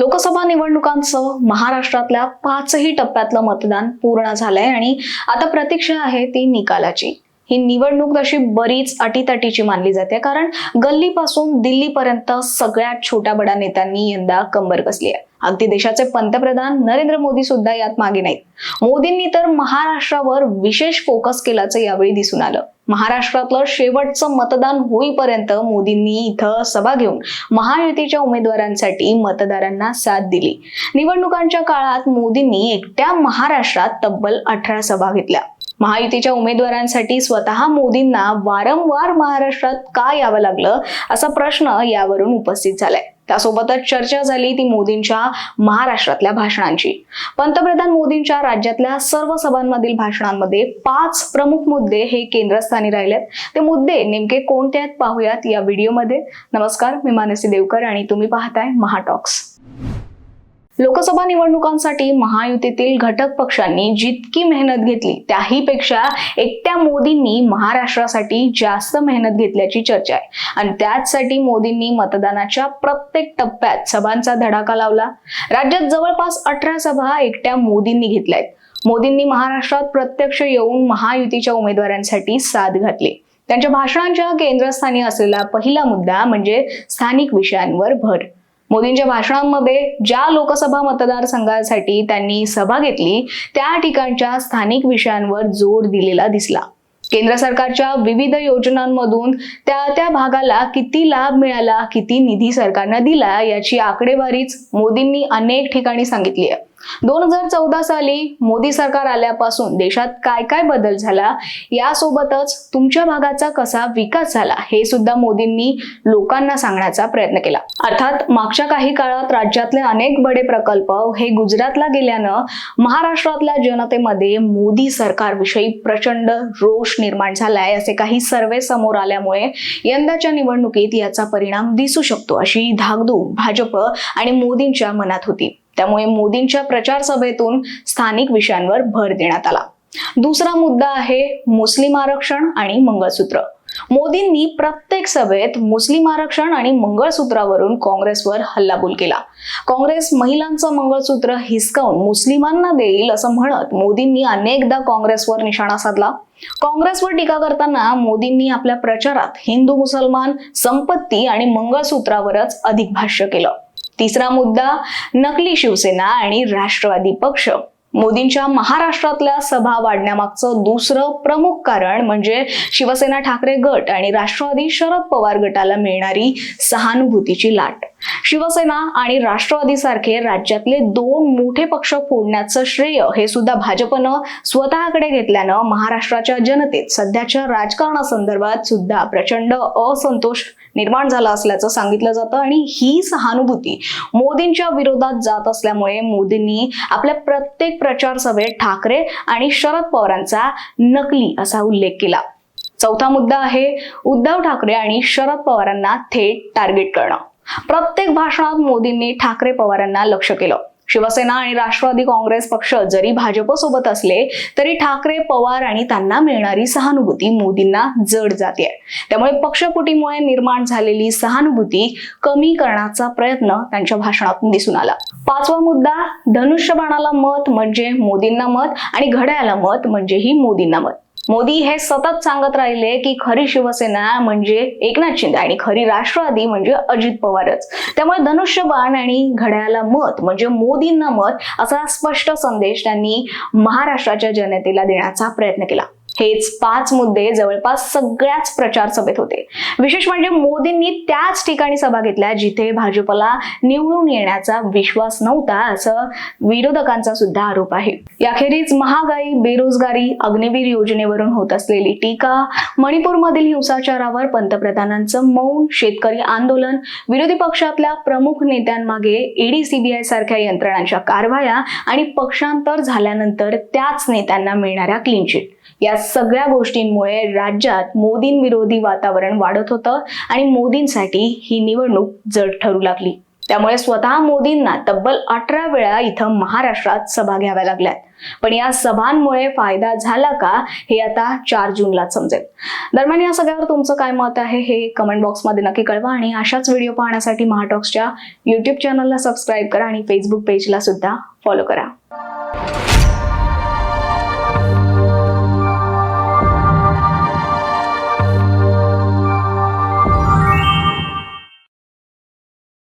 लोकसभा निवडणुकांचं महाराष्ट्रातल्या पाचही टप्प्यातलं मतदान पूर्ण झालंय आणि आता प्रतीक्षा आहे ती निकालाची. ही निवडणूक अशी बरीच अटीतटीची मानली जाते. कारण गल्लीपासून दिल्लीपर्यंत सगळ्यात छोट्या बड्या नेत्यांनी यंदा कंबर कसली आहे. अगदी देशाचे पंतप्रधान नरेंद्र मोदी सुद्धा यात मागे नाहीत. मोदींनी तर महाराष्ट्रावर विशेष फोकस केल्याचं यावेळी दिसून आलं. महाराष्ट्रातलं शेवटचं मतदान होईपर्यंत मोदींनी इथं सभा घेऊन महायुतीच्या उमेदवारांसाठी मतदारांना साथ दिली. निवडणुकांच्या काळात मोदींनी एकट्या महाराष्ट्रात तब्बल अठरा सभा घेतल्या. महायुतीच्या उमेदवारांसाठी स्वतः मोदींना वारंवार महाराष्ट्रात का यावं लागलं असा प्रश्न यावरून उपस्थित झालाय. त्यासोबतच चर्चा झाली ती मोदींच्या महाराष्ट्रातल्या भाषणांची. पंतप्रधान मोदींच्या राज्यातल्या सर्व सभांमधील भाषणांमध्ये पाच प्रमुख मुद्दे हे केंद्रस्थानी राहिलेत. ते मुद्दे नेमके कोणते आहेत पाहूयात या व्हिडिओमध्ये. नमस्कार मी मानसी देवकर आणि तुम्ही पाहताय महाटॉक्स. लोकसभा निवडणुकांसाठी महायुतीतील घटक पक्षांनी जितकी मेहनत घेतली त्याहीपेक्षा एकट्या मोदींनी महाराष्ट्रासाठी जास्त मेहनत घेतल्याची चर्चा आहे. आणि त्याचसाठी मोदींनी मतदानाच्या प्रत्येक टप्प्यात सभांचा धडाका लावला. राज्यात जवळपास अठरा सभा एकट्या मोदींनी घेतल्यात. मोदींनी महाराष्ट्रात प्रत्यक्ष येऊन महायुतीच्या उमेदवारांसाठी साथ घातली. त्यांच्या भाषणांच्या केंद्रस्थानी असलेला पहिला मुद्दा म्हणजे स्थानिक विषयांवर भर. मोदींच्या भाषणांमध्ये ज्या लोकसभा मतदारसंघासाठी त्यांनी सभा घेतली त्या ठिकाणच्या स्थानिक विषयांवर जोर दिलेला दिसला. केंद्र सरकारच्या विविध योजनांमधून त्या त्या भागाला किती लाभ मिळाला किती निधी सरकारनं दिला याची आकडेवारीच मोदींनी अनेक ठिकाणी सांगितली आहे. दोन हजार चौदा साली मोदी सरकार आल्यापासून देशात काय काय बदल झाला यासोबतच तुमच्या भागाचा कसा विकास झाला हे सुद्धा मोदींनी लोकांना सांगण्याचा प्रयत्न केला. अर्थात मागच्या काही काळात राज्यातले अनेक बडे प्रकल्प हे गुजरातला गेल्यानं महाराष्ट्रातल्या जनतेमध्ये मोदी सरकारविषयी प्रचंड रोष निर्माण झालाय असे काही सर्वे समोर आल्यामुळे यंदाच्या निवडणुकीत याचा परिणाम दिसू शकतो अशी धाकधूक भाजप आणि मोदींच्या मनात होती. त्यामुळे मोदींच्या प्रचार सभेतून स्थानिक विषयांवर भर देण्यात आला. दुसरा मुद्दा आहे मुस्लिम आरक्षण आणि मंगळसूत्र. मोदींनी प्रत्येक सभेत मुस्लिम आरक्षण आणि मंगळसूत्रावरून काँग्रेसवर हल्लाबोल केला. काँग्रेस महिलांचं मंगळसूत्र हिसकावून मुस्लिमांना देईल असं म्हणत मोदींनी अनेकदा काँग्रेसवर निशाणा साधला. काँग्रेसवर टीका करताना मोदींनी आपल्या प्रचारात हिंदू मुसलमान संपत्ती आणि मंगळसूत्रावरच अधिक भाष्य केलं. तिसरा मुद्दा नकली शिवसेना आणि राष्ट्रवादी पक्ष. मोदींच्या महाराष्ट्रातल्या सभा वाढण्यामागचं दुसरं प्रमुख कारण म्हणजे शिवसेना ठाकरे गट आणि राष्ट्रवादी शरद पवार गटाला मिळणारी सहानुभूतीची लाट. शिवसेना आणि राष्ट्रवादी सारखे राज्यातले दोन मोठे पक्ष फोडण्याचं श्रेय हे सुद्धा भाजपनं स्वतःकडे घेतल्यानं महाराष्ट्राच्या जनतेत सध्याच्या राजकारणासंदर्भात सुद्धा प्रचंड असंतोष निर्माण झाला असल्याचं सांगितलं जातं आणि ही सहानुभूती मोदींच्या विरोधात जात असल्यामुळे मोदींनी आपल्या प्रत्येक प्रचार सभेत ठाकरे आणि शरद पवारांचा नकली असा उल्लेख केला. चौथा मुद्दा आहे उद्धव ठाकरे आणि शरद पवारांना थेट टार्गेट करणं. प्रत्येक भाषणात मोदींनी ठाकरे पवारांना लक्ष केलं. शिवसेना आणि राष्ट्रवादी काँग्रेस पक्ष जरी भाजपसोबत असले तरी ठाकरे पवार आणि त्यांना मिळणारी सहानुभूती मोदींना जड जाते. त्यामुळे पक्षपुटीमुळे निर्माण झालेली सहानुभूती कमी करण्याचा प्रयत्न त्यांच्या भाषणातून दिसून आला. पाचवा मुद्दा धनुष्यबाणाला मत म्हणजे मोदींना मत आणि घड्याला मत म्हणजेही मोदींना मत. मोदी हे सतत सांगत राहिले की खरी शिवसेना म्हणजे एकनाथ शिंदे आणि खरी राष्ट्रवादी म्हणजे अजित पवारच. त्यामुळे धनुष्यबाण आणि घड्याला मत म्हणजे मोदींना मत असा स्पष्ट संदेश त्यांनी महाराष्ट्राच्या जनतेला देण्याचा प्रयत्न केला. हेच पाच मुद्दे जवळपास सगळ्याच प्रचार सभेत होते. विशेष म्हणजे मोदींनी त्याच ठिकाणी सभा घेतल्या जिथे भाजपला निवडून येण्याचा विश्वास नव्हता असं विरोधकांचा सुद्धा आरोप आहे. याखेरीज महागाई बेरोजगारी अग्निवीर योजनेवरून होत असलेली टीका मणिपूरमधील हिंसाचारावर पंतप्रधानांचं मौन शेतकरी आंदोलन विरोधी पक्षातल्या प्रमुख नेत्यांमागे ईडी सीबीआय सारख्या यंत्रणांच्या कारवाया आणि पक्षांतर झाल्यानंतर त्याच नेत्यांना मिळणाऱ्या क्लीन चिट या सगळ्या गोष्टींमुळे राज्यात मोदींविरोधी वातावरण वाढत होतं आणि मोदींसाठी ही निवडणूक जड ठरू लागली. त्यामुळे स्वतः मोदींना तब्बल अठरा वेळा इथं महाराष्ट्रात सभा घ्याव्या लागल्यात. पण या सभांमुळे फायदा झाला का हे आता चार जूनला समजेल. दरम्यान या सगळ्यावर तुमचं काय मत आहे हे कमेंट बॉक्समध्ये नक्की कळवा आणि अशाच व्हिडिओ पाहण्यासाठी महाटॉक्सच्या युट्यूब चॅनलला सबस्क्राईब करा आणि फेसबुक पेजला सुद्धा फॉलो करा.